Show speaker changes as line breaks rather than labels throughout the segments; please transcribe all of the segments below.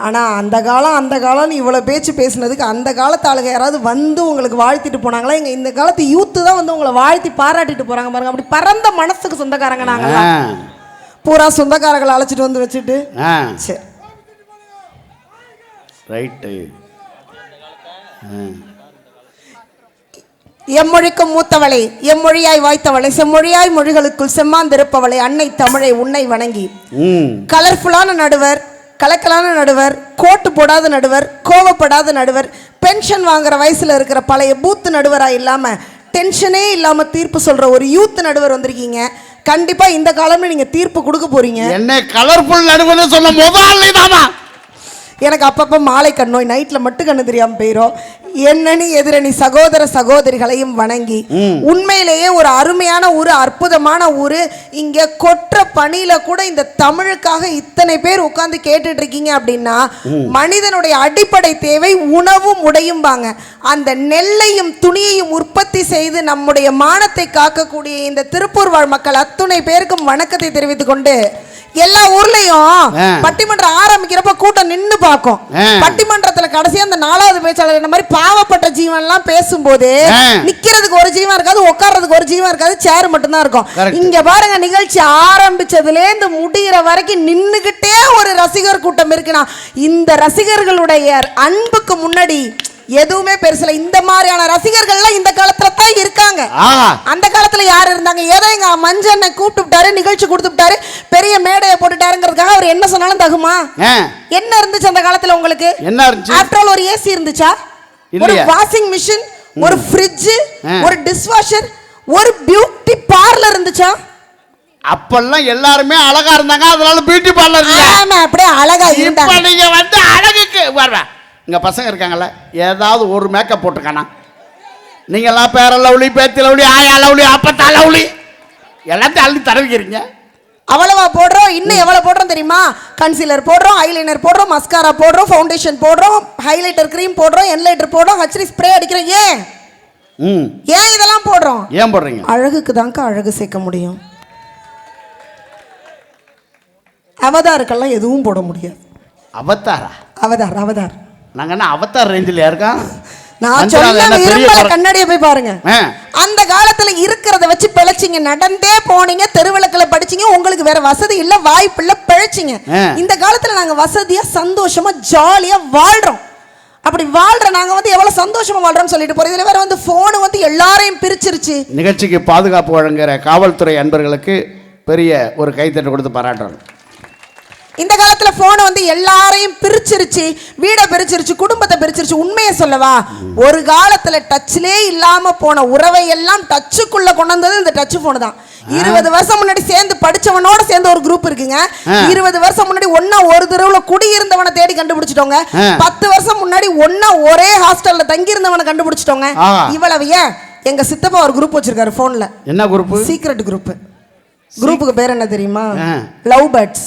ஆனா அந்த காலம் அந்த காலம் இவ்வளவு பேச்சு பேசுனதுக்கு அந்த காலத்து ஆளுங்க யாராவது வந்து உங்களுக்கு வாழ்த்திட்டு போனாங்களா? எங்க இந்த காலத்து யூத்து தான் வந்து உங்களை வாழ்த்தி பாராட்டிட்டு போறாங்க பாருங்க. அப்படி பரந்த மனசுக்கு சொந்தக்காரங்க நாங்க
ஆ.
பூரா சொந்தக்காரங்களை அழைச்சிட்டு வந்து வச்சுட்டு. சரி
ரைட்டு.
எம்மொழிக்கும் மூத்தவளை எம்மொழியாய் வாய்த்தவளை செம்மொழியாய் மொழிகளுக்குள் செம்மாந்திருப்பவளை அன்னை தமிழை உன்னை வணங்கி. கலர்ஃபுல்லான நடுவர் கலக்கலான நடுவர் கோட்டு போடாத நடுவர் கோவப்படாத நடுவர் பென்ஷன் வாங்குற வயசுல இருக்கிற பழைய பூத்து நடுவராக இல்லாமல் டென்ஷனே இல்லாமல் தீர்ப்பு சொல்ற ஒரு யூத் நடுவர் வந்திருக்கீங்க. கண்டிப்பா இந்த காலம்ல நீங்க தீர்ப்பு கொடுக்க போறீங்க.
என்ன கலர்ஃபுல் நடுவர்னு சொன்ன முதல் தாமா
எனக்கு அப்பப்போ மாலை கண் நோய் நைட்டில் மட்டும் கண்ணு தெரியாமல் போயிடும் என்னனி எதிரணி சகோதர சகோதரிகளையும் வணங்கி உண்மையிலேயே ஒரு அருமையான ஊர் அற்புதமான ஊர். இங்கே கொற்ற பணியில கூட இந்த தமிழுக்காக இத்தனை பேர் உட்கார்ந்து கேட்டுட்டு இருக்கீங்க அப்படின்னா மனிதனுடைய அடிப்படை தேவை உணவும் உடையும்பாங்க. அந்த நெல்லையும் துணியையும் உற்பத்தி செய்து நம்முடைய மானத்தை காக்கக்கூடிய இந்த திருப்பூர் வாழ் மக்கள் அத்துணை பேருக்கும் வணக்கத்தை தெரிவித்துக் கொண்டு எல்லா ஊர்லயும். பட்டிமன்றம் ஆரம்பிக்கிறப்ப கூட்டம் நின்னு பார்க்கும்
ஆ.
பட்டிமன்றத்துல கடைசியா அந்த நாலாவது பேச்சாளர் இந்த மாதிரி பாவப்பட்ட ஜீவன் எல்லாம் பேசும்போது. நிக்கிறதுக்கு ஒரு ஜீவன் இருக்காது உட்கார்றதுக்கு ஒரு ஜீவன் இருக்காது சேர் மட்டும்தான் இருக்கும். இங்க பாருங்க நிகழ்ச்சி ஆரம்பிச்சதுல இருந்து முடியிற வரைக்கும் நின்னுகிட்டே ஒரு ரசிகர் கூட்டம் இருக்குன்னா இந்த ரசிகர்களுடைய அன்புக்கு முன்னாடி எதுவுமே பெருசுல இந்த மாதிரியான ரசிகர்கள்லாம் இந்த காலத்துல தான் இருக்காங்க. அந்த காலத்துல யார் இருந்தாங்க? ஏதோ எங்க மஞ்சண்ணை கூப்பிட்டு விட்டாரு நிகழ்ச்சி கொடுத்து விட்டாரு பெரிய மேடையை போட்டுட்டாருங்கிறதுக்காக அவர் என்ன சொன்னாலும் தகுமா? என்ன இருந்துச்சு அந்த காலத்துல உங்களுக்கு?
என்ன இருந்துச்சு?
ஆஃப்டர் ஆல் ஒரு ஏசி இருந்துச்சா? ஒரு? வாஷிங் மிஷின் ஒரு ஃப்ரிட்ஜ். ஒரு டிஷ்வாஷர் ஒரு பியூட்டி பார்லர் இருந்துச்சா?
அப்பெல்லாம் எல்லாருமே அழகா இருந்தாங்க. அதனால பியூட்டி பார்லர் இல்ல.
ஆமா அப்படியே அழகா இருந்தாங்க.
நீங்க வந்து அழகுக்கு வர்ற இங்க பசங்க இருக்காங்கல்ல ஏதாவது ஒரு மேக்கப் போட்டுக்கானா நீங்கெல்லாம் பேர லவ்லி பேத்தி லவ்லி ஆயா லவ்லி அப்பத்தா லவ்லி எல்லாத்தையும் அள்ளி தடவிக்கிறீங்க.
அவ்வளவா போடுறோம் இன்னும் எவ்வளவு போடுறோம் தெரியுமா? கன்சீலர் போடுறோம் ஐலைனர் போடுறோம் மஸ்காரா போடுறோம் ஃபவுண்டேஷன் போடுறோம் ஹைலைட்டர் க்ரீம் போடுறோம் என்லைட்டர் போடுறோம் ஹச்டி ஸ்ப்ரே அடிக்கிறோம். ஏன்? ஏன் இதெல்லாம் போடுறோம்?
ஏன் போடுறீங்க?
அழகுக்கு தாங்க அழகு சேர்க்க முடியும். அவதாருக்கெல்லாம் எதுவும் போட முடியாது.
அவத்தாரா
அவதார் அவதார்.
நாங்க என்ன அவத்தார் ரேஞ்சில் இருக்கோம்
நான்
குறை-
கண்ணாடியை போய் பாருங்க. அந்த காலத்துல இருக்கிறத வச்சு பிழைச்சிங்க. நடந்தே போனீங்க தெருவிளக்குல படிச்சீங்க உங்களுக்கு வேற வசதி இல்ல வாய்ப்பு இல்ல பிழைச்சிங்க. இந்த காலத்துல நாங்க வசதியா சந்தோஷமா ஜாலியா வாழ்றோம். அப்படி வாழ்ற நாங்க வந்து எவ்வளவு சந்தோஷமா வாழ்றோம்னு சொல்லிட்டு போறோம். இதுல வேற வந்து போன் வந்து எல்லாரையும் பிரிச்சிருச்சு.
நிகழ்ச்சிக்கு பாதுகாப்பு வழங்குகிற காவல்துறை அன்பர்களுக்கு பெரிய ஒரு கைத்தட்டு கொடுத்து பாராட்டுறோம்.
இந்த காலத்துல போன் வந்து எல்லாரையும் பிரிச்சிருச்சு வீடை பிரிச்சிருச்சு குடும்பத்தை பிரிச்சிருச்சு. உண்மையை சொல்லவா? ஒரு காலத்துல டச்லே இல்லாம போன உறவை எல்லாம் டச்சுக்குள்ள கொண்டு வந்தது இந்த டச் போன் தான். இருபது வருஷம் முன்னாடி சேர்ந்து படிச்சவனோட சேர்ந்து ஒரு குரூப் இருக்குங்க. இருபது வருஷம் முன்னாடி ஒன்னா ஒரு தெருவுல குடியிருந்தவனை தேடி கண்டுபிடிச்சிட்டோங்க. பத்து வருஷம் முன்னாடி ஒன்னா ஒரே ஹாஸ்டல்ல தங்கி இருந்தவனை கண்டுபிடிச்சிட்டோங்க. இவ்வளவு ஏன்? எங்க சித்தப்பா ஒரு குரூப் வச்சிருக்காரு போன்ல
என்ன குரூப்பு
சீக்ரெட் குரூப் குரூப்புக்கு பேர் என்ன தெரியுமா. லவ் பேர்ட்ஸ்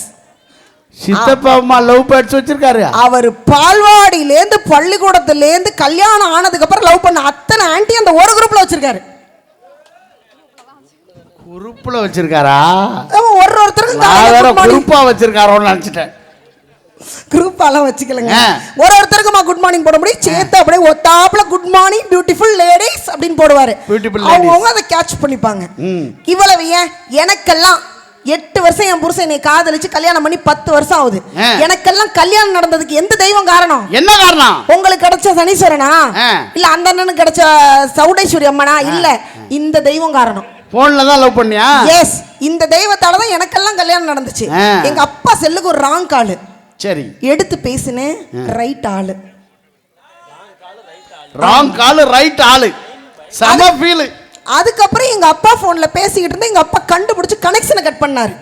சித்தப்பா அம்மா லவ் பேர்ட்ஸ் வச்சிருக்காரு
அவர் பால்வாடியிலேருந்து பள்ளிக்கூடத்துலேருந்து கல்யாணம் ஆனதுக்கு அப்புறம் லவ் பண்ண அத்தனை ஆன்ட்டி அந்த ஒரு குரூப்ல வச்சிருக்காரு.
குரூப்ல வச்சிருக்காரா?
ஒரு ஒருத்தருக்கும்
குரூப்பா வச்சிருக்காரோன்னு நினைச்சிட்டேன்.
குரூப் எல்லாம் வச்சுக்கலங்க. ஒரு ஒருத்தருக்குமா குட் மார்னிங் போட முடியும்? சேர்த்து அப்படியே ஒத்தாப்புல குட் மார்னிங் பியூட்டிஃபுல் லேடிஸ் அப்படின்னு போடுவாரு.
Beautiful
அவங்க அதை கேட்ச் பண்ணிப்பாங்க. இவ்வளவு ஏன்? எனக்கெல்லாம் எட்டு வருஷம் என் புருஷன் என்னை காதலிச்சு கல்யாணம் பண்ணி பத்து வருஷம் ஆகுது. எனக்கெல்லாம் கல்யாணம் நடந்ததுக்கு எந்த தெய்வம் காரணம்?
என்ன காரணம்?
உங்களுக்கு கிடைச்ச சனீஸ்வரனா. இல்ல அந்த அண்ணனுக்கு கிடைச்ச சவுடேஸ்வரி அம்மனா? இல்ல இந்த தெய்வம் காரணம்.
போன்ல தான் லவ் பண்ணியா?
எஸ் இந்த தெய்வத்தால தான் எனக்கெல்லாம் கல்யாணம் நடந்துச்சு. எங்க அப்பா செல்லுக்கு ஒரு ராங் காலு
சரி.
எடுத்து பேசினேன் ரைட் ஆளு.
ராங் காலு ரைட் ஆளு. செம ஃபீல்
அதுக்கப்புறம் எங்க அப்பா போன்ல பேசிக்கிட்டு இருந்து எங்க அப்பா கண்டுபிடிச்சு கனெக்ஷனை கட் பண்ணாரு.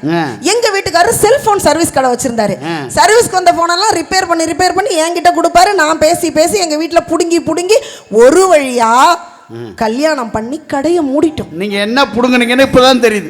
எங்க வீட்டுக்காரர் செல்போன் சர்வீஸ் கடை வச்சிருந்தாரு. சர்வீஸ்க்கு வந்த போனெல்லாம் ரிப்பேர் பண்ணி ரிப்பேர் பண்ணி என்கிட்ட கொடுப்பாரு. நான் பேசி பேசி எங்க வீட்டுல புடுங்கி புடுங்கி ஒரு வழியா கல்யாணம் பண்ணி கடையை மூடிட்டோம்.
நீங்க என்ன புடுங்குனீங்கன்னு இப்பதான் தெரியுது.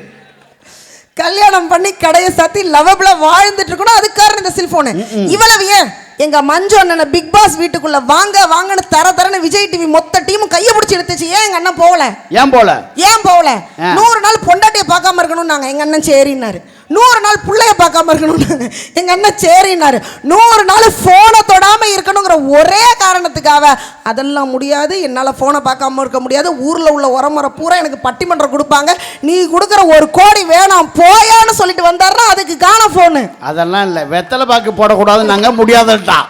கல்யாணம் பண்ணி கடையை சாத்தி லவபிளா வாழ்ந்துட்டு இருக்கணும். அதுக்கு காரணம் இந்த செல்போனு இவ்வளவு ஏன்? எங்க மஞ்சு அண்ணனை பிக் பாஸ் வீட்டுக்குள்ள வாங்க வாங்கன்னு தர தரன்னு விஜய் டிவி மொத்த டீமும் கையை பிடிச்சி எடுத்துச்சு ஏன் எங்க அண்ணன் போகல?
ஏன் போல
ஏன் போகல. நூறு நாள் பொண்டாட்டியை பார்க்காம இருக்கணும் நாங்க எங்க அண்ணன் சரின்னாரு. நூறு நாள் பிள்ளைய பார்க்காம இருக்கணும் எங்கள் அண்ணன் சரின்னாரு நூறு நாள் ஃபோனை தொடாமல் இருக்கணுங்கிற ஒரே காரணத்துக்காக அதெல்லாம் முடியாது. என்னால் ஃபோனை பார்க்காம இருக்க முடியாது. ஊரில் உள்ள உரமுறை பூரா எனக்கு பட்டிமன்றம் கொடுப்பாங்க. நீ கொடுக்குற ஒரு கோடி வேணாம் போயான்னு சொல்லிட்டு வந்தாருன்னா அதுக்கு காண ஃபோனு
அதெல்லாம் இல்லை. வெத்தலை பாக்கு போடக்கூடாது நாங்கள் முடியாதுட்டான்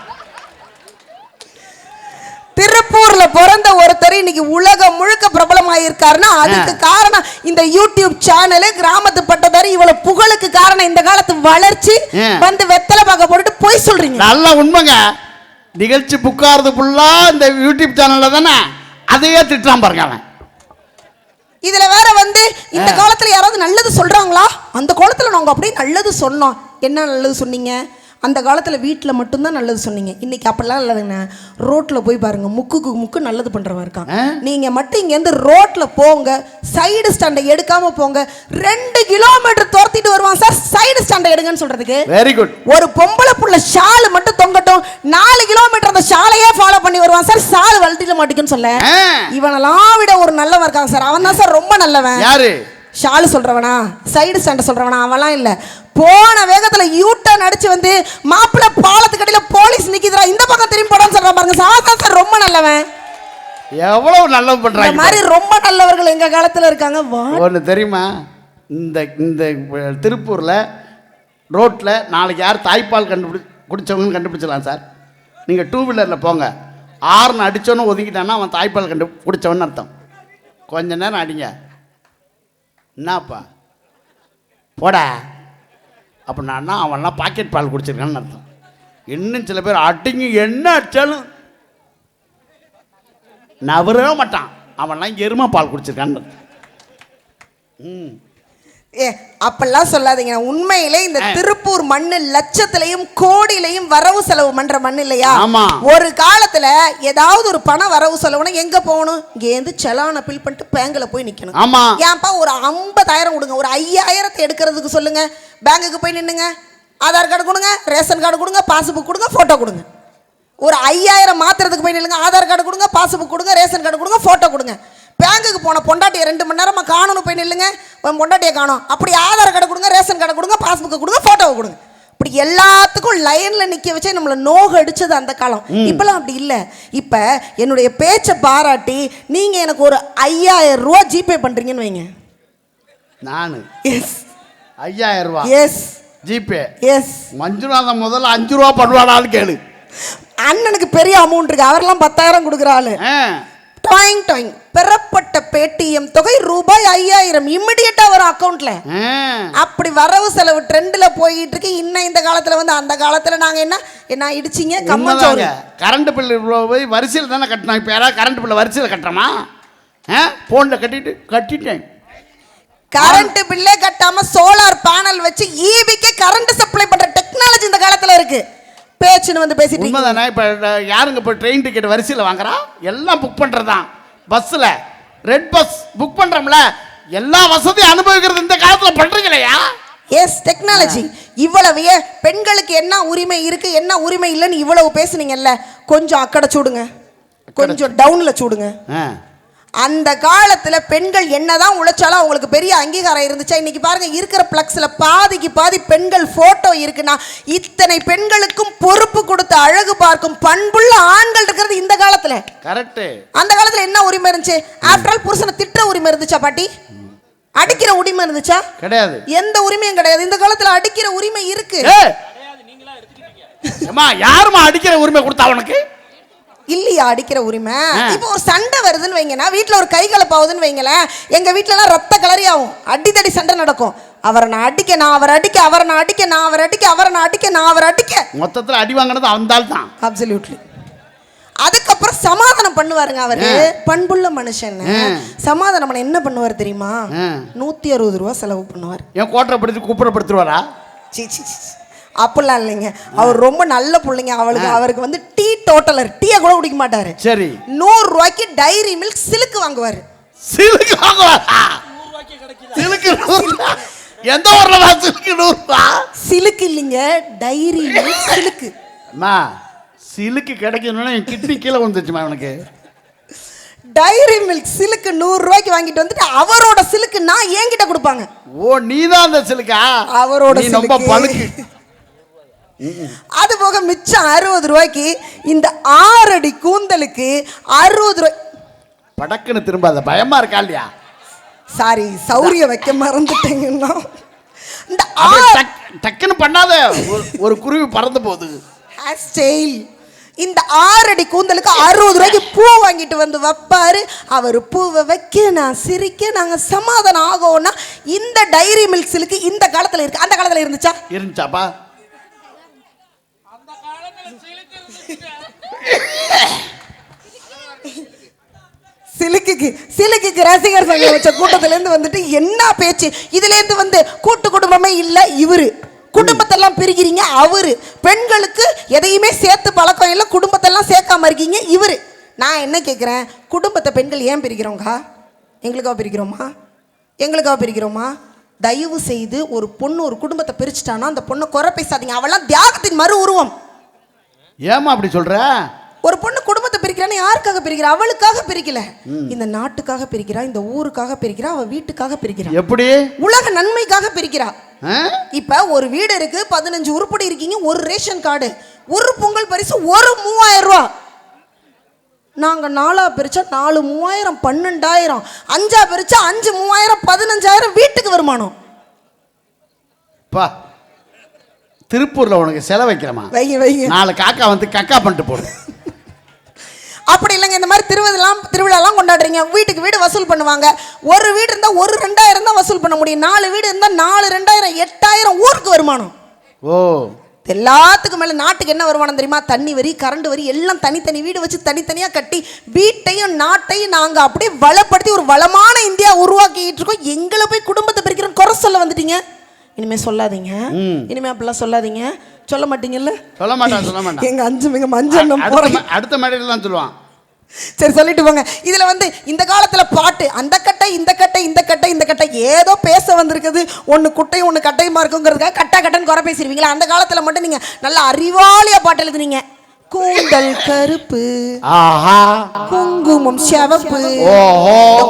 திருப்பூர்ல பிறந்த ஒருத்தர் இன்னைக்கு உலகம் முழுக்க பிரபலமாயிருக்காருன்னா அதுக்கு காரணம் இந்த யூடியூப் சேனலு கிராமத்து பட்டதாரி இவ்வளவு புகழுக்கு காரணம் இந்த காலத்து வளர்ச்சி? வந்து வெத்தலை பார்க்க போட்டுட்டு போய் சொல்றீங்க.
நல்ல உண்மைங்க. நிகழ்ச்சி புக்காறது ஃபுல்லாக இந்த யூடியூப் சேனலில் தானே அதையே திட்டான் பாருங்க அவன்.
இதுல வேற வந்து இந்த காலத்துல யாராவது நல்லது சொல்றாங்களா? அந்த காலத்துல நாங்க அப்படியே நல்லது சொன்னோம். என்ன நல்லது சொன்னீங்க? அந்த காலத்துல வீட்டில் மட்டும்தான் நல்லது சொன்னீங்க. இன்னைக்கு அப்படிலாம் இல்லைங்க ரோட்ல போய் பாருங்க முக்குக்கு முக்கு நல்லது பண்றவன் இருக்கான்.
ஆ?
நீங்க மட்டும் இங்கேருந்து ரோட்ல போங்க சைடு ஸ்டாண்டை எடுக்காம போங்க ரெண்டு கிலோமீட்டர் துரத்திட்டு வருவான் சார் சைடு ஸ்டாண்டை எடுங்கன்னு சொல்றதுக்கு.
வெரி குட்
ஒரு பொம்பளை புள்ள ஷால் மட்டும் தொங்கட்டும் நாலு கிலோமீட்டர் அந்த ஷாலையே ஃபாலோ பண்ணி வருவான் சார் ஷால் வளர்த்திட மாட்டேங்குன்னு சொல்ல. இவனெல்லாம் விட ஒரு நல்லவன் இருக்கான் சார். அவன் தான் சார் ரொம்ப நல்லவன்.
யாரு?
ஷாலு சொல்றவனா? சைடு ஸ்டாண்டை சொல்றவனா? அவன்லாம் இல்ல. போன வேகத்துல யூ டர்ன் அடிச்சு வந்து மாப்பிள்ளை பாலத்துக்கு அடியில போலீஸ் நிக்குதுடா இந்த பக்கம் திரும்பி போடான்னு சொல்றான் பாருங்க. சார் தான் சார் ரொம்ப நல்லவன்.
எவ்வளவு நல்லது
இந்த
பண்றாங்க
மாதிரி ரொம்ப நல்லவர்கள் எங்க காலத்துல இருக்காங்க? வா
ஒன்று தெரியுமா? இந்த இந்த திருப்பூரில் ரோட்டில் நாளைக்கு யார் தாய்ப்பால் கண்டுபிடி குடிச்சவங்கன்னு கண்டுபிடிச்சிடலாம் சார். நீங்கள் டூ வீலரில் போங்க. ஆறுன்னு அடிச்சோன்னு ஒதுக்கிட்டான்னா அவன் தாய்ப்பால் கண்டு குடிச்சவன்னு அர்த்தம். கொஞ்ச நேரம் அடிங்க. என்னப்பா? போடா. அப்படின்னா அவன்லாம் பாக்கெட் பால் குடிச்சிருக்கான்னு அர்த்தம். இன்னும் சில பேர் அடிங்க என்ன அடிச்சாலும் நவரவே மாட்டான். அவன்லாம் எருமை பால் குடிச்சிருக்கான்னு அர்த்தம். ம்.
ஏ அப்பெல்லாம் சொல்லாதீங்க. உண்மையிலே இந்த திருப்பூர் மண்ணு லட்சத்திலையும் கோடியிலையும் வரவு செலவு பண்ற மண் இல்லையா. ஒரு காலத்துல ஏதாவது ஒரு பணம் வரவு செலவுனா எங்க போகணும்? இங்கேருந்து செலான பில் பண்ணிட்டு பேங்க்ல போய் நிக்கணும். ஏன்ப்பா ஒரு ஐம்பதாயிரம் கொடுங்க. ஒரு ஐயாயிரத்தை எடுக்கிறதுக்கு சொல்லுங்க. பேங்குக்கு போய் நின்னுங்க. ஆதார் கார்டு கொடுங்க ரேஷன் கார்டு கொடுங்க பாஸ்புக் கொடுங்க ஃபோட்டோ கொடுங்க. ஒரு ஐயாயிரம் மாத்துறதுக்கு போய் நில்லுங்க. ஆதார் கார்டு கொடுங்க பாஸ்புக் கொடுங்க ரேஷன் கார்டு கொடுங்க ஃபோட்டோ கொடுங்க. பேங்குக்கு போன பொண்டாட்டியை ரெண்டு மணி நேரமா காணணும் போய் நில்லுங்க. உன் பொண்டாட்டியை காணும். அப்படி ஆதார் கார்டு கொடுங்க ரேஷன் கார்டு கொடுங்க பாஸ்புக்கை கொடுங்க ஃபோட்டோவை கொடுங்க. இப்படி எல்லாத்துக்கும் லைன்ல நிக்க வச்சே நம்மள நோக அடிச்சது அந்த காலம். இப்பெல்லாம் அப்படி இல்ல. இப்ப என்னுடைய பேச்சை பாராட்டி நீங்க எனக்கு ஒரு ஐயாயிரம் ரூபா ஜிபே பண்றீங்கன்னு வைங்க.
நான்?
எஸ்
ஐயாயிரம் ரூபா?
S
GPay?
எஸ்
மஞ்சுநாதன் முதல்ல அஞ்சு ரூபா பண்ணுவாடான்னு கேளு.
அண்ணனுக்கு பெரிய அமௌண்ட் இருக்கு. அவரெல்லாம் பத்தாயிரம் கொடுக்குற ஆளு. டாயிங் டாயிங் பெறப்பட்ட பேடிஎம் தொகை ரூபாய் ஐயாயிரம் இம்மிடியட்டா வரும் அக்கௌண்ட்ல. அப்படி வரவு செலவு ட்ரெண்ட்ல போயிட்டு இருக்கு. இன்னும் இந்த காலத்துல வந்து அந்த காலத்துல நாங்க என்ன என்ன இடிச்சிங்க?
உண்மைதாங்க. கரண்ட் பில் இவ்வளோ போய் வரிசையில் தானே கட்டினோம் இப்போ யாராவது கரண்ட் பில்லை வரிசையில் கட்டுறோமா? ஆ? ஃபோனில் கட்டிட்டு கட்டிட்டேன்.
கரண்ட் பில்லே கட்டாம சோலார் பேனல் வச்சு ஈபிக்கே கரண்ட் சப்ளை பண்ற டெக்னாலஜி இந்த காலத்துல இருக்கு பேச்சுன்னு வந்து பேசிட்டு.
உண்மைதானே? இப்போ யாருங்க இப்போ ட்ரெயின் டிக்கெட் வரிசையில் வாங்குறா? எல்லாம் புக் பண்ணுறது தான் பஸ்ஸில் ரெட் பஸ் புக் பண்ணுறோம்ல எல்லா வசதியும் அனுபவிக்கிறது இந்த காலத்தில் பண்ணுறீங்களையா
எஸ் டெக்னாலஜி இவ்வளவு பெண்களுக்கு என்ன உரிமை இருக்கு என்ன உரிமை இல்லைன்னு இவ்வளவு பேசுனீங்கல்ல கொஞ்சம் அக்கடை சூடுங்க. கொஞ்சம் டவுன்ல சூடுங்க.
ஆ.
அந்த காலத்துல பெண்கள் என்னதான் உழைச்சாலும் அவங்களுக்கு பெரிய அங்கீகாரம் இருந்துச்சா? இன்னைக்கு பாருங்க இருக்கிற பிளக்ஸ்ல பாதிக்கு பாதி பெண்கள் போட்டோ இருக்குன்னா இத்தனை பெண்களுக்கும் பொறுப்பு கொடுத்து அழகு பார்க்கும் பண்புள்ள ஆண்கள் இருக்கிறது இந்த காலத்துல.
கரெக்டு
அந்த காலத்துல என்ன உரிமை இருந்துச்சு? ஆஃப்டர் ஆல் புருஷனை திட்ட உரிமை இருந்துச்சா பாட்டி? அடிக்கிற உரிமை இருந்துச்சா?
கிடையாது.
எந்த உரிமையும் கிடையாது. இந்த காலத்துல அடிக்கிற உரிமை இருக்கு.
ஏ ஏம்மா யாரும்மா அடிக்கிற உரிமை கொடுத்தா உனக்கு?
இல்லையா அடிக்கிற உரிமை. இப்போ ஒரு சண்டை வருதுன்னு வைங்கன்னா வீட்ல ஒரு கை கலப்பாகுதுன்னு வைங்களேன் எங்க வீட்லலாம் ரத்த கலரி ஆகும். அடித்தடி சண்டை நடக்கும். அவரை நான் அடிக்க நான் அவரை அடிக்க அவரை நான் அடிக்க நான் அவரை அடிக்க அவரை நான் அடிக்க நான் அவரை அடிக்க.
மொத்தத்தில் அடி வாங்கினது அவன்தால் தான்
அப்சல்யூட்லி அதுக்கப்புறம் சமாதானம் பண்ணுவாருங்க அவரு. பண்புள்ள மனுஷன். சமாதானம் பண்ண என்ன பண்ணுவார் தெரியுமா. நூத்தி அறுபது ரூபா செலவு பண்ணுவார்.
என் கோட்டரை படுத்தி குப்புறப்படுத்துருவாரா
சீ சீ சீ. அப்படிலாம் இல்லைங்க. அவர் ரொம்ப நல்ல பிள்ளைங்க. அவளுக்கு அவருக்கு வந்து டீ டோட்டலர் டீயை கூட குடிக்க மாட்டாரு.
சரி.
நூறு ரூபாய்க்கு டைரி மில்க் சிலுக்கு வாங்குவாரு.
சிலுக்கு வாங்குவாரா? சிலுக்கு நூறுரூவா? எந்த ஊரில் வா சிலுக்கு நூறுரூவா?
சிலுக்கு இல்லைங்க டைரி மில்க் சிலுக்கு.
அம்மா சிலுக்கு கிடைக்கணும்னா என் கிட்னி கீழே வந்துச்சுமா எனக்கு
டைரி மில்க் சிலுக்கு நூறு ரூபாய்க்கு வாங்கிட்டு வந்துட்டு அவரோட சிலுக்கு நான் என்கிட்ட கொடுப்பாங்க.
ஓ நீதான் அந்த சிலுக்கா?
அவரோட
நீ ரொம்ப. பழுக்கு
அது போக மிச்சம் அறுபது ரூபாய்க்கு இந்த ஆறடி கூந்தலுக்கு அறுபது ரூபாய்.
படக்குன்னு திரும்பாத பயமா இருக்கா இல்லையா?
சாரி சௌரிய வைக்க மறந்துட்டேங்கன்னா இந்த
டக்குன்னு பண்ணாத ஒரு- குருவி பறந்து போகுது.
ஸ்டைல் இந்த ஆறடி கூந்தலுக்கு அறுபது ரூபாய்க்கு பூ வாங்கிட்டு வந்து வைப்பாரு. அவர் பூவை வைக்க நான் சிரிக்க நாங்கள் சமாதானம் ஆகோன்னா இந்த டைரி மில்க் சிலுக்கு இந்த காலத்தில் இருக்கு. அந்த காலத்தில் இருந்துச்சா?
இருந்துச்சாப்பா?
சிலுக்குக்கு சிலுக்குக்கு ரசிகர் சங்கம் வச்ச கூட்டத்திலேருந்து வந்துட்டு என்ன பேச்சு? இதுலேருந்து வந்து கூட்டு குடும்பமே இல்லை இவரு. குடும்பத்தெல்லாம் பிரிக்கிறீங்க அவரு. பெண்களுக்கு எதையுமே சேர்த்து பழக்கம் இல்லை குடும்பத்தெல்லாம் சேர்க்காம இருக்கீங்க இவரு. நான் என்ன கேட்குறேன் குடும்பத்தை பெண்கள் ஏன் பிரிக்கிறோங்கா எங்களுக்காக பிரிக்கிறோமா? எங்களுக்காக பிரிக்கிறோமா? தயவு செய்து ஒரு பொண்ணு ஒரு குடும்பத்தை பிரிச்சுட்டானா அந்த பொண்ணை குறை பேசாதீங்க அவெல்லாம் தியாகத்தின் மறு உருவம்.
ஏமா அப்படி சொல்ற?
ஒரு பொண்ணு குடும்பத்தை பிரிக்கிறான்னு யாருக்காக பிரிக்கிறா? அவளுக்காக பிரிக்கல. இந்த நாட்டுக்காக பிரிக்கிறா இந்த ஊருக்காக பிரிக்கிறா அவ வீட்டுக்காக பிரிக்கிறா.
எப்படி?
உலக நன்மைக்காக பிரிக்கிறா? இப்ப ஒரு வீடு இருக்கு பதினஞ்சு உருப்படி இருக்கீங்க ஒரு ரேஷன் கார்டு. ஒரு பொங்கல் பரிசு ஒரு மூவாயிரம் ரூபா. நாங்க நாலா பிரிச்சா நாலு மூவாயிரம் பன்னெண்டாயிரம். அஞ்சா பிரிச்சா அஞ்சு மூவாயிரம் பதினஞ்சாயிரம் வீட்டுக்கு வருமானம்.
பா திருப்பூர்ல உனக்கு செலவு வைக்கிறேமா
வைங்க வைங்க.
நாலு காக்கா வந்து கக்கா பண்ணிட்டு போடு.
அப்படி இல்லைங்க இந்த மாதிரி திருவிழாலாம் திருவிழாலாம் கொண்டாடுறீங்க. வீட்டுக்கு வீடு வசூல் பண்ணுவாங்க. ஒரு வீடு இருந்தால் ஒரு ரெண்டாயிரம் தான் வசூல் பண்ண முடியும். நாலு வீடு இருந்தால் நாலு ரெண்டாயிரம் எட்டாயிரம் ஊருக்கு வருமானம்.
ஓ.
எல்லாத்துக்கும் மேலே நாட்டுக்கு என்ன வருமானம் தெரியுமா? தண்ணி வரி கரண்ட் வரி எல்லாம் தனித்தனி வீடு வச்சு தனித்தனியாக கட்டி வீட்டையும் நாட்டையும் நாங்கள் அப்படியே வளப்படுத்தி ஒரு வளமான இந்தியா உருவாக்கிட்டு இருக்கோம். எங்களை போய் குடும்பத்தை பிரிக்கிறோம் குறை சொல்ல வந்துட்டீங்க இனிமே சொல்லாதீங்க. இனிமே அப்படிலாம் சொல்லாதீங்க. சொல்ல மாட்டீங்கல்ல?
சொல்ல மாட்டான் சொல்ல மாட்டான்.
எங்க அஞ்சு மிக மஞ்சள்
அடுத்த மேடையில் தான் சொல்லுவான்.
சரி சொல்லிட்டு போங்க. இதுல வந்து இந்த காலத்துல பாட்டு அந்த கட்டை இந்த கட்டை இந்த கட்டை இந்த கட்டை ஏதோ பேச வந்திருக்குது. ஒன்னு குட்டையும் ஒன்னு கட்டையுமா இருக்குங்கிறதுக்காக கட்டா கட்டைன்னு குறை பேசிடுவீங்களா அந்த காலத்துல மட்டும் நீங்க நல்ல அறிவாளியா பாட்டு எழுதுனீங்க. கூந்தல் கருப்பு குங்குமம் சிவப்பு.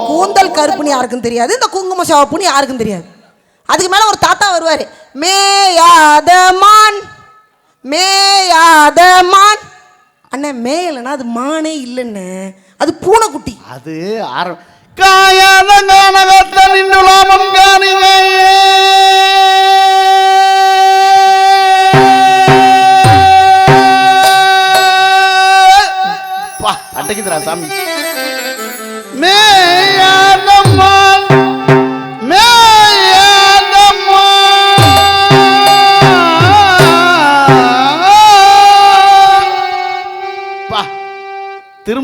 கூந்தல் கருப்புன்னு யாருக்கும் தெரியாது. இந்த குங்குமம் சிவப்புன்னு யாருக்கும் தெரியாது. அதுக்கு மேலே ஒரு தாத்தா வருவாரு. மேயாத மான் மேயாத மான் அண்ணே மேயலைன்னா அது மானே இல்லைன்னு அது பூனைக்குட்டி.
அது ஆரம். காயாத கானகத்த நின்று லாபம் பா அட்டைக்குதுரா சாமி. மே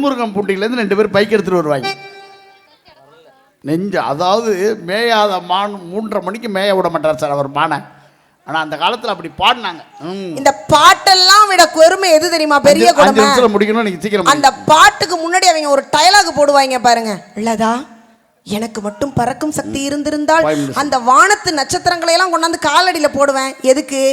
திருமுருகன் பூண்டிலேருந்து ரெண்டு பேரும் பைக் எடுத்துட்டு வருவாங்க. நெஞ்சு அதாவது மேயாத மான் மூன்றரை மணிக்கு மேய விட மாட்டார் சார் அவர் மானை. ஆனால் அந்த காலத்தில் அப்படி பாடினாங்க.
இந்த பாட்டெல்லாம் விட பெருமை எது தெரியுமா? பெரிய கொடுமை
முடிக்கணும் நீங்க சீக்கிரம்
அந்த பாட்டுக்கு முன்னாடி அவங்க ஒரு டயலாக் போடுவாங்க பாருங்க. இல்லதா எனக்கு மட்டும் பறக்கும் சக்தி இருந்திருந்தால். அந்த வானத்து நட்சத்திரங்களை எல்லாம் கொண்டாந்து காலடியில போடுவேன். எதுக்கு?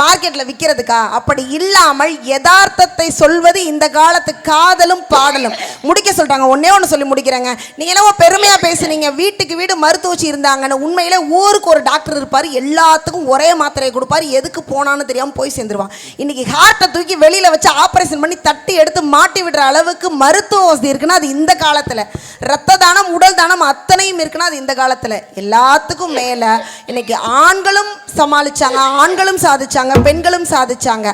மார்க்கெட்ல விற்கிறதுக்கா அப்படி இல்லாமல் யதார்த்தத்தை சொல்வது இந்த காலத்து காதலும் பாடலும். முடிக்க சொல்றாங்க. ஒன்னே ஒன்று சொல்லி முடிக்கிறேங்க. நீங்க என்னவோ பெருமையா பேசுனீங்க. வீட்டுக்கு வீடு மருத்துவச்சி இருந்தாங்கன்னு உண்மையில ஊருக்கு ஒரு டாக்டர் இருப்பாரு. எல்லாத்துக்கும் ஒரே மாத்திரையை கொடுப்பாரு. எதுக்கு போனான்னு தெரியாம போய் சேர்ந்துருவான். இன்னைக்கு ஹார்ட்டை தூக்கி வெளியில வச்சு ஆபரேஷன் பண்ணி தட்டி எடுத்து மாட்டி விடுற அளவுக்கு மருத்துவ வசதி இருக்குன்னா அது இந்த காலத்துல. ரத்த தானம் உடல் தானம் அத்தனையும் இருக்குன்னா அது இந்த காலத்துல. எல்லாத்துக்கும் மேல இன்னைக்கு ஆண்களும் சமாளிச்சாங்க. ஆண்களும் சாதிச்சாங்க. பெண்களும் சாதிச்சாங்க.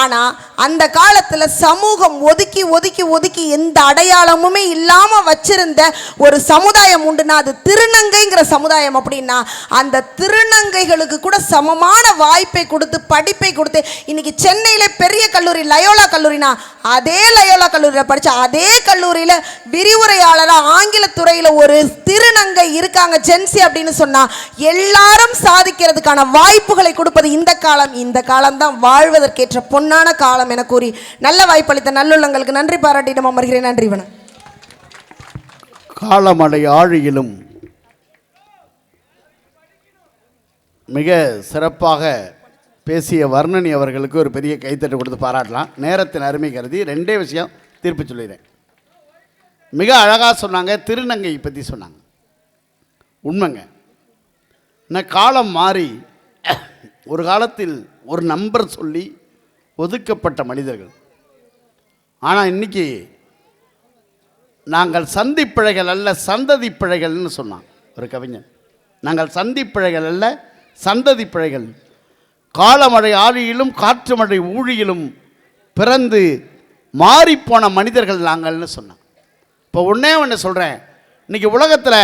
ஆனா அந்த காலத்துல சமூகம் ஒதுக்கி ஒதுக்கி ஒதுக்கி எந்த அடையாளமுமே இல்லாம வச்சிருந்த ஒரு சமுதாயம் உண்டுனா அது திருநங்கைங்கிற சமுதாயம் அப்படின்னா அந்த திருநங்கைகளுக்கு கூட சமமான வாய்ப்பை கொடுத்து படிப்பை கொடுத்து இன்னைக்கு சென்னையில பெரிய கல்லூரி லயோலா கல்லூரினா அதே லயோலா கல்லூரியில் படித்த அதே கல்லூரியில விரிவுரையாளரா ஆங்கில துறையில் ஒரு திருநங்கை இருக்காங்க ஜென்சி அப்படின்னு சொன்னா எல்லாரும் சாதிக்கிறதுக்கான வாய்ப்புகளை கொடுப்பது இந்த காலம் இந்த காலம்தான் வாழ்வதற்கேற்ற பொன்னான காலம் என கூறி நல்ல வாய்ப்பளித்த நல்லுள்ளங்களுக்கு நன்றி பாராட்டிடம் அமர்கிறேன். நன்றி வணக்கம்.
காலமடை ஆழியிலும் மிக சிறப்பாக பேசிய வர்ணனி அவர்களுக்கு ஒரு பெரிய கைத்தட்டு கொடுத்து பாராட்டலாம். நேரத்தின் அருமை கருதி ரெண்டே விஷயம் தீர்ப்பு சொல்லிடுறேன். மிக அழகாக சொன்னாங்க திருநங்கை பற்றி சொன்னாங்க. உண்மைங்க. நான் காலம் மாறி ஒரு காலத்தில் ஒரு நம்பர் சொல்லி ஒதுக்கப்பட்ட மனிதர்கள். ஆனால் இன்னைக்கு நாங்கள் சந்திப்பிழைகள் அல்ல சந்ததி பிழைகள்னு சொன்னான் ஒரு கவிஞன். நாங்கள் சந்திப்பிழைகள் அல்ல சந்ததி பிழைகள் காலமழை ஆழியிலும் காற்று மழை ஊழியிலும் பிறந்து மாறிப்போன மனிதர்கள் நாங்கள்னு சொன்னான் இப்போ ஒன்றே ஒன்று சொல்கிறேன் இன்னைக்கு உலகத்தில்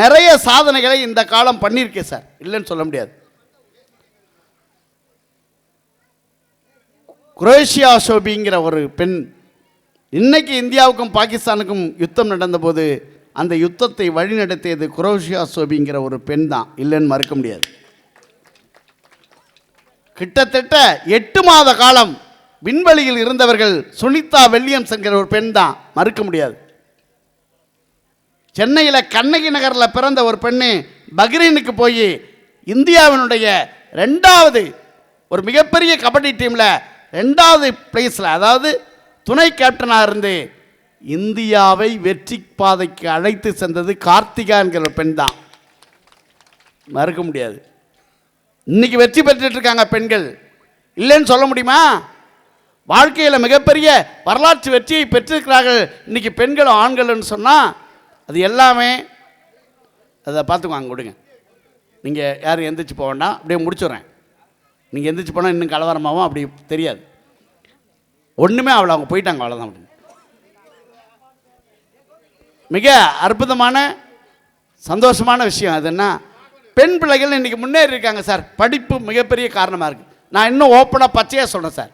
நிறைய சாதனைகளை இந்த காலம் பண்ணியிருக்கேன் சார். இல்லைன்னு சொல்ல முடியாது. குரேஷியா ஷோபிங்கிற ஒரு பெண் இன்னைக்கு இந்தியாவுக்கும் பாகிஸ்தானுக்கும் யுத்தம் நடந்தபோது அந்த யுத்தத்தை வழிநடத்தியது குரோஷியா சோபிங்கிற ஒரு பெண் தான். இல்லைன்னு மறுக்க முடியாது. கிட்டத்தட்ட எட்டு மாத காலம் விண்வெளியில் இருந்தவர்கள் சுனிதா வில்லியம்ஸ் என்கிற ஒரு பெண் தான். மறுக்க முடியாது. சென்னையில் கண்ணகி நகரில் பிறந்த ஒரு பெண்ணு பக்ரீனுக்கு போய் இந்தியாவினுடைய ரெண்டாவது ஒரு மிகப்பெரிய கபடி டீமில் ரெண்டாவது பிளேஸில் அதாவது துணை கேப்டனாக இருந்து இந்தியாவை வெற்றி பாதைக்கு அழைத்து சென்றது கார்த்திகா என்கிற பெண் தான். மறுக்க முடியாது. இன்னைக்கு வெற்றி பெற்றுட்டு இருக்காங்க பெண்கள். இல்லைன்னு சொல்ல முடியுமா? வாழ்க்கையில் மிகப்பெரிய வரலாற்று வெற்றியை பெற்றிருக்கிறார்கள் இன்றைக்கி பெண்களும் ஆண்கள்னு சொன்னால் அது எல்லாமே அதை பார்த்துக்குவாங்க கொடுங்க. நீங்கள் யாரும் எந்திரிச்சு போக வேண்டாம் அப்படியே முடிச்சுட்றேன். நீங்கள் எந்திரிச்சு போனால் இன்னும் கலவரமாகவும் அப்படி தெரியாது. ஒன்றுமே அவ்வளோ அவங்க போயிட்டாங்க அவ்வளோதான் அப்படின்னு மிக அற்புதமான சந்தோஷமான விஷயம் அது என்ன? பெண் பிள்ளைகள் இன்றைக்கி முன்னேறி இருக்காங்க சார். படிப்பு மிகப்பெரிய காரணமாக இருக்குது நான் இன்னும் ஓப்பனாக பச்சையாக சொல்கிறேன் சார்.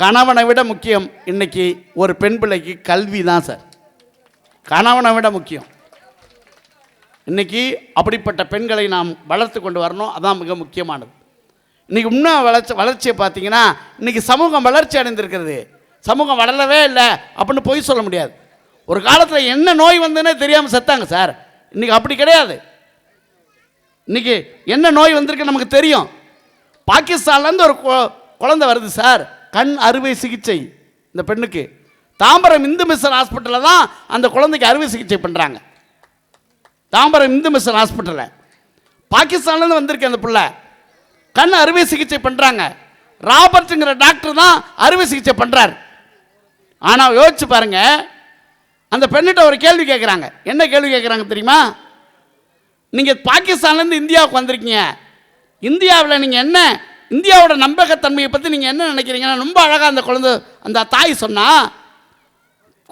கணவனை விட முக்கியம் இன்னைக்கு ஒரு பெண் பிள்ளைக்கு கல்வி தான் சார். கணவனை விட முக்கியம். இன்றைக்கி அப்படிப்பட்ட பெண்களை நாம் வளர்த்து கொண்டு வரணும். அதான் மிக முக்கியமானது. இன்றைக்கி இன்னும் வளர்ச்சி வளர்ச்சியை பார்த்தீங்கன்னா இன்னைக்கு சமூகம் வளர்ச்சி அடைந்திருக்கிறது. சமூகம் வளரவே இல்லை அப்படின்னு பொய் சொல்ல முடியாது. ஒரு காலத்தில் என்ன நோய் வந்ததுன்னே தெரியாமல் செத்தாங்க சார் இன்னைக்கு அப்படி கிடையாது. இன்னைக்கு என்ன நோய் வந்திருக்கு நமக்கு தெரியும். பாகிஸ்தான்லேருந்து ஒரு கொ- குழந்தை வருது சார் கண் அறுவை சிகிச்சை இந்த பெண்ணுக்கு. தாம்பரம் இந்து மிஷன் ஹாஸ்பிட்டலில் தான் அந்த குழந்தைக்கு அறுவை சிகிச்சை பண்ணுறாங்க தாம்பரம் இந்து மிஷன் ஹாஸ்பிட்டலில். பாகிஸ்தான்லேருந்து வந்திருக்கு அந்த பிள்ளை. கண் அறுவை சிகிச்சை பண்ணுறாங்க ராபர்ட்டுங்கிற டாக்டர் தான் அறுவை சிகிச்சை பண்ணுறாரு ஆனால் யோசிச்சு பாருங்க. அந்த பெண்ணிட்ட ஒரு கேள்வி கேட்குறாங்க என்ன கேள்வி கேட்குறாங்க தெரியுமா? நீங்கள் பாகிஸ்தான்லேருந்து இந்தியாவுக்கு வந்திருக்கீங்க. இந்தியாவில் நீங்கள் என்ன இந்தியாவோட நம்பகத்தன்மையை பற்றி நீங்கள் என்ன நினைக்கிறீங்கன்னா ரொம்ப அழகாக அந்த குழந்தை அந்த தாய் சொன்னால்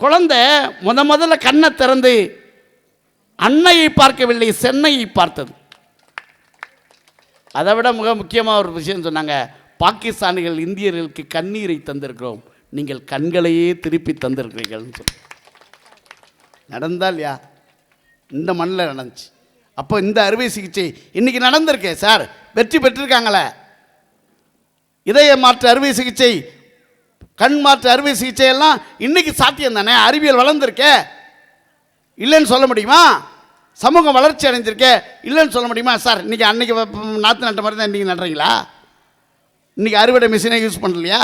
குழந்தை முத முதல்ல கண்ணை திறந்து அன்னையை பார்க்கவில்லை சென்னையை பார்த்தது. அதை விட மிக முக்கியமாக ஒரு விஷயம் சொன்னாங்க பாகிஸ்தானிகள் இந்தியர்களுக்கு கண்ணீரை தந்திருக்கிறோம். நீங்கள் கண்களையே திருப்பி தந்திருக்கிறீர்கள்னு சொல்லி. நடந்தா இல்லையா? இந்த மண்ணில் நடந்துச்சு. அப்போ இந்த அறுவை சிகிச்சை இன்றைக்கி நடந்திருக்கே சார். வெற்றி பெற்றிருக்காங்களே. இதய மாற்று அறுவை சிகிச்சை கண் மாற்று அறுவை சிகிச்சை எல்லாம் இன்றைக்கி சாத்தியம் தானே அறிவியல் வளர்ந்துருக்கே. இல்லைன்னு சொல்ல முடியுமா? சமூகம் வளர்ச்சி அடைஞ்சிருக்கே. இல்லைன்னு சொல்ல முடியுமா? சார் இன்றைக்கி அன்றைக்கி நாற்று நட்ட மாதிரி தான் இன்றைக்கி நடுறீங்களா? இன்னைக்கு அறுவடை மிஷினே யூஸ் பண்ணலையா?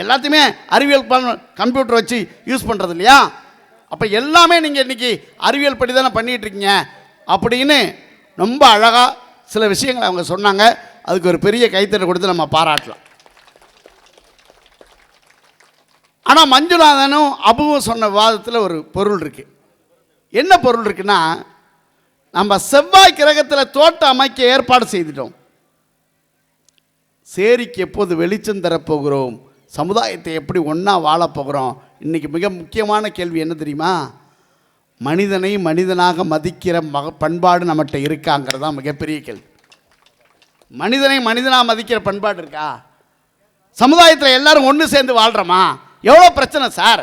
எல்லாத்தையுமே அறிவியல் பண்ண கம்ப்யூட்டர் வச்சு யூஸ் பண்ணுறது இல்லையா? அப்போ எல்லாமே நீங்கள் இன்றைக்கி அறிவியல் படி தானே பண்ணிகிட்ருக்கீங்க அப்படின்னு ரொம்ப அழகாக சில விஷயங்களை அவங்க சொன்னாங்க. அதுக்கு ஒரு பெரிய கைத்தட்டை கொடுத்து நம்ம பாராட்டலாம். ஆனால் மஞ்சுநாதனும் அபுவும் சொன்ன விவாதத்தில் ஒரு பொருள் இருக்குது என்ன பொருள் இருக்குன்னா நம்ம செவ்வாய் கிரகத்தில் தோட்டம் அமைக்க ஏற்பாடு செய்துட்டோம். சேரிக்கு எப்போது வெளிச்சம் தரப்போகிறோம்? சமுதாயத்தை எப்படி ஒன்றா வாழப் போகிறோம்? இன்றைக்கி மிக முக்கியமான கேள்வி என்ன தெரியுமா? மனிதனை மனிதனாக மதிக்கிற மக பண்பாடு நம்மகிட்ட இருக்காங்கிறது தான் மிகப்பெரிய கேள்வி. மனிதனை மனிதனாக மதிக்கிற பண்பாடு இருக்கா? சமுதாயத்தில் எல்லாரும் ஒன்று சேர்ந்து வாழ்கிறோமா எவ்வளோ பிரச்சனை சார்?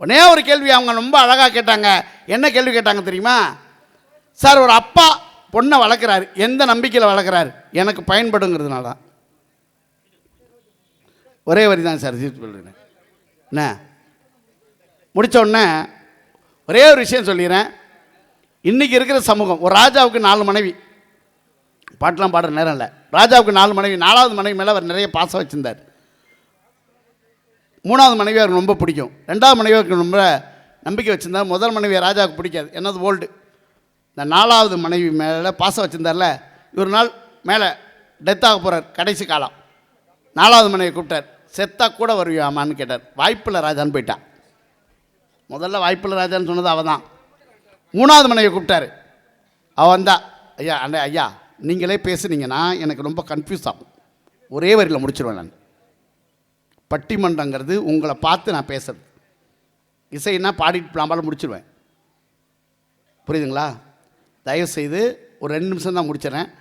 உடனே ஒரு கேள்வி அவங்க ரொம்ப அழகாக கேட்டாங்க. என்ன கேள்வி கேட்டாங்க தெரியுமா? சார் ஒரு அப்பா பொண்ணை வளர்க்குறாரு. எந்த நம்பிக்கையில் வளர்க்குறாரு? எனக்கு பயன்படுங்கிறதுனால. தான் ஒரே வரி தான் சார் சொல்கிறேன் என்ன? முடிச்ச உடனே ஒரே ஒரு விஷயம் சொல்லிடுறேன். இன்றைக்கி இருக்கிற சமூகம் ஒரு ராஜாவுக்கு நாலு மனைவி. பாட்டெலாம் பாடுற நேரம் இல்லை. ராஜாவுக்கு நாலு மனைவி நாலாவது மனைவி மேலே அவர் நிறைய பாசம் வச்சுருந்தார். மூணாவது மனைவி அவருக்கு ரொம்ப பிடிக்கும். ரெண்டாவது மனைவியருக்கு ரொம்ப நம்பிக்கை வச்சுருந்தா முதல் மனைவியை ராஜாவுக்கு பிடிக்காது. என்னது ஓல்டு. இந்த நாலாவது மனைவி மேலே பாசம் வச்சுருந்தார்ல ஒரு நாள் மேலே டெத் ஆக போகிறார் கடைசி காலம். நாலாவது மனைவி கூப்பிட்டார் செத்தா கூட வருவியாமான்னு கேட்டார். வாய்ப்பில்லை ராஜான்னு போயிட்டான். முதல்ல வாய்ப்பில்லை ராஜான்னு சொன்னது அவள் தான் மூணாவது மனைவி கூப்பிட்டாரு. அவள் வந்தா ஐயா அண்ணே ஐயா நீங்களே பேசுனீங்கன்னா எனக்கு ரொம்ப கன்ஃபியூஸ் ஆகும். ஒரே வரியில் முடிச்சிருவேன் நான். பட்டிமன்றங்கிறது உங்களை பார்த்து நான் பேசுறது. இசைன்னா பாடிட்டு பிளாம்பாலும் முடிச்சிருவேன். புரியுதுங்களா? தயவுசெய்து ஒரு ரெண்டு நிமிஷம் தான் முடிச்சிடறேன்.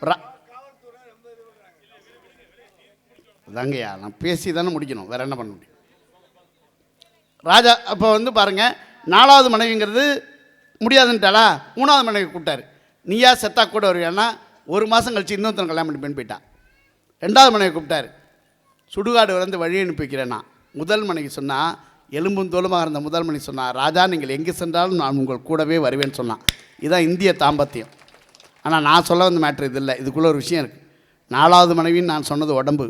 ரா- அதாங்கய்யா நான் பேசி தானே முடிக்கணும். வேற என்ன பண்ண முடியும்? ராஜா அப்போ வந்து பாருங்க நாலாவது மனைவிங்கிறது முடியாதுன்ட்டாளா? மூணாவது மனைவி கூப்பிட்டாரு. நீயா செத்தா கூட வருவியான்னா ஒரு மாதம் கழிச்சு இன்னொருத்தன் கல்யாணம் பண்ணி போயிட்டான் ரெண்டாவது மனைவி கூப்பிட்டாரு. சுடுகாடு வந்து வழி அனுப்பி வைக்கிறேன்னா முதல் மனைவி சொன்னால் எலும்பும் தோலுமாக இருந்த முதல் மனைவி சொன்னால் ராஜா நீங்கள் எங்கே சென்றாலும் நான் உங்கள் கூடவே வருவேன்னு சொன்னான். இதுதான் இந்திய தாம்பத்தியம். ஆனால் நான் சொல்ல வந்த மேட்ரு இது இல்லை. இதுக்குள்ளே ஒரு விஷயம் இருக்குது நாலாவது மனைவின்னு நான் சொன்னது உடம்பு.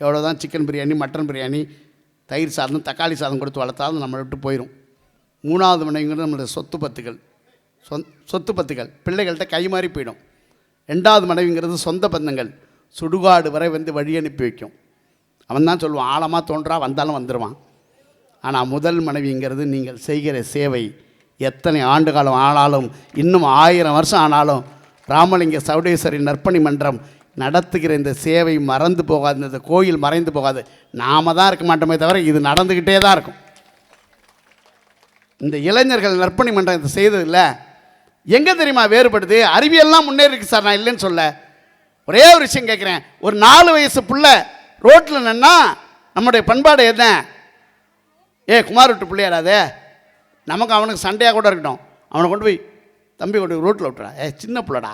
எவ்வளோ தான் சிக்கன் பிரியாணி மட்டன் பிரியாணி தயிர் சாதம் தக்காளி சாதம் கொடுத்து வளர்த்தாலும் நம்மளை விட்டு போயிடும் மூணாவது மனைவிங்கிறது நம்மளுடைய சொத்து பத்துகள் சொந் சொத்து பத்துகள் பிள்ளைகள்கிட்ட கை மாறி போயிடும். ரெண்டாவது மனைவிங்கிறது சொந்த பந்தங்கள். சுடுகாடு வரை வந்து வழி அனுப்பி வைக்கும். அவன் தான் சொல்லுவான் ஆழமாக தோன்றா வந்தாலும் வந்துடுவான் ஆனால் முதல் மனைவிங்கிறது நீங்கள் செய்கிற சேவை எத்தனை ஆண்டு காலம் ஆனாலும் இன்னும் ஆயிரம் வருஷம் ஆனாலும் ராமலிங்க சவுடேஸ்வரி நற்பணி மன்றம் நடத்துகிற இந்த சேவை மறந்து போகாது இந்த கோயில் மறைந்து போகாது. நாம தான் இருக்க மாட்டோமே தவிர இது நடந்துக்கிட்டே தான் இருக்கும். இந்த இளைஞர்கள் நற்பணி மன்றம் இதை செய்ததில்ல எங்கே தெரியுமா வேறுபடுது? அறிவியல்லாம் முன்னேறிருக்கு சார் நான் இல்லைன்னு சொல்ல. ஒரே ஒரு விஷயம் கேட்குறேன் ஒரு நாலு வயசு பிள்ளை ரோட்டில் நின்னா நம்முடைய பண்பாடு என்ன? ஏ குமார் விட்டு பிள்ளையாராதே நமக்கு அவனுக்கு சண்டையாக கூட இருக்கட்டும். அவனை கொண்டு போய் தம்பி கொண்டு போய் ரோட்டில் விட்டுறா. ஏ சின்ன பிள்ளடா.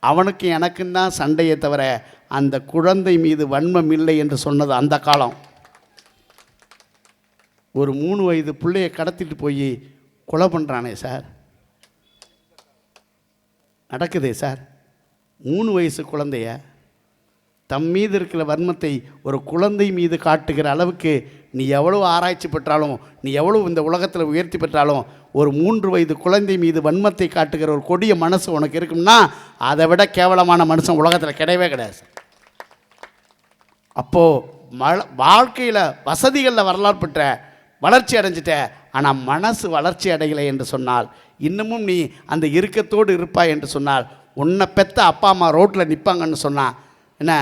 அவனுக்கு எனக்கும் தான் சண்டையை தவிர அந்த குழந்தை மீது வன்மம் இல்லை என்று சொன்னது அந்த காலம். ஒரு மூணு வயது பிள்ளையை கடத்திட்டு போய் கொலை பண்ணுறானே சார். நடக்குதே சார். மூணு வயசு குழந்தைய தம் மீது இருக்கிற வன்மத்தை ஒரு குழந்தை மீது காட்டுகிற அளவுக்கு நீ எவ்வளவு ஆராய்ச்சி பெற்றாலும் நீ எவ்வளவு இந்த உலகத்தில் உயர்த்தி பெற்றாலும் ஒரு மூன்று வயது குழந்தை மீது வன்மத்தை காட்டுகிற ஒரு கொடிய மனசு உனக்கு இருக்கும்னா அதை விட கேவலமான மனுஷன் உலகத்தில் கிடையவே கிடையாது அப்போது மழ வாழ்க்கையில் வசதிகளில் வரலாறு பெற்ற வளர்ச்சி அடைஞ்சிட்ட ஆனால் மனசு வளர்ச்சி அடையலை என்று சொன்னால் இன்னமும் நீ அந்த இறுக்கத்தோடு இருப்பாய் என்று சொன்னால் உன்னை பெத்த அப்பா அம்மா ரோட்டில் நிற்பாங்கன்னு சொன்னால் என்ன?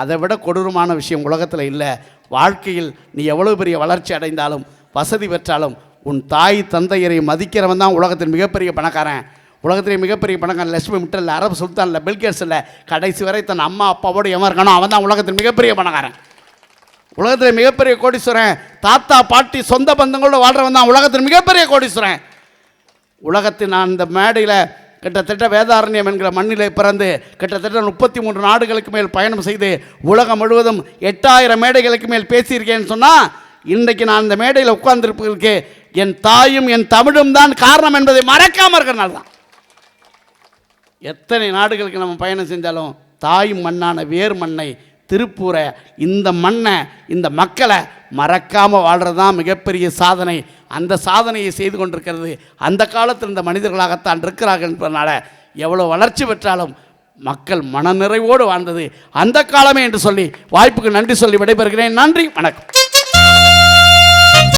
அதை விட கொடூரமான விஷயம் உலகத்தில் இல்லை. வாழ்க்கையில் நீ எவ்வளோ பெரிய வளர்ச்சி அடைந்தாலும் வசதி பெற்றாலும் உன் தாய் தந்தையரை மதிக்கிறவன் தான் உலகத்தின் மிகப்பெரிய பணக்காரன். உலகத்திலே மிகப்பெரிய பணக்காரன் லட்சுமி மிட்டல் இல்லை அரபு சுல்தான் இல்லை பில்கேட்ஸ் இல்லை. கடைசி வரை தன் அம்மா அப்பாவோடு எவன் இருக்கானோ அவன் தான் உலகத்தின் மிகப்பெரிய பணக்காரன். உலகத்தில் மிகப்பெரிய கோடீஸ்வரன். தாத்தா பாட்டி சொந்த பந்தங்களோட வாழ்றவன் தான் உலகத்தின் மிகப்பெரிய கோடீஸ்வரன். உலகத்தின் நான் இந்த மேடையில் கிட்டத்தட்ட வேதாரண்யம் என்கிற மண்ணிலே பிறந்து கிட்டத்தட்ட முப்பத்தி மூன்று நாடுகளுக்கு மேல் பயணம் செய்து உலகம் முழுவதும் எட்டாயிரம் மேடைகளுக்கு மேல் பேசியிருக்கேன்னு சொன்னால் இன்றைக்கு நான் இந்த மேடையில் உட்கார்ந்துருப்பதற்கு என் தாயும் என் தமிழும் தான் காரணம் என்பதை மறக்காமல் இருக்கிறனால தான். எத்தனை நாடுகளுக்கு நம்ம பயணம் செஞ்சாலும் தாய் மண்ணான வேர் மண்ணை திருப்பூரை இந்த மண்ணை இந்த மக்களை மறக்காமல் வாழ்கிறது தான் மிகப்பெரிய சாதனை. அந்த சாதனையை செய்து கொண்டிருக்கிறது. அந்த காலத்தில் இந்த மனிதர்களாகத்தான் இருக்கிறார்கள் என்பதனால் எவ்வளோ வளர்ச்சி பெற்றாலும் மக்கள் மனநிறைவோடு வாழ்ந்தது. அந்த காலமே என்று சொல்லி வாய்ப்புக்கு நன்றி சொல்லி விடைபெறுகிறேன். நன்றி வணக்கம்.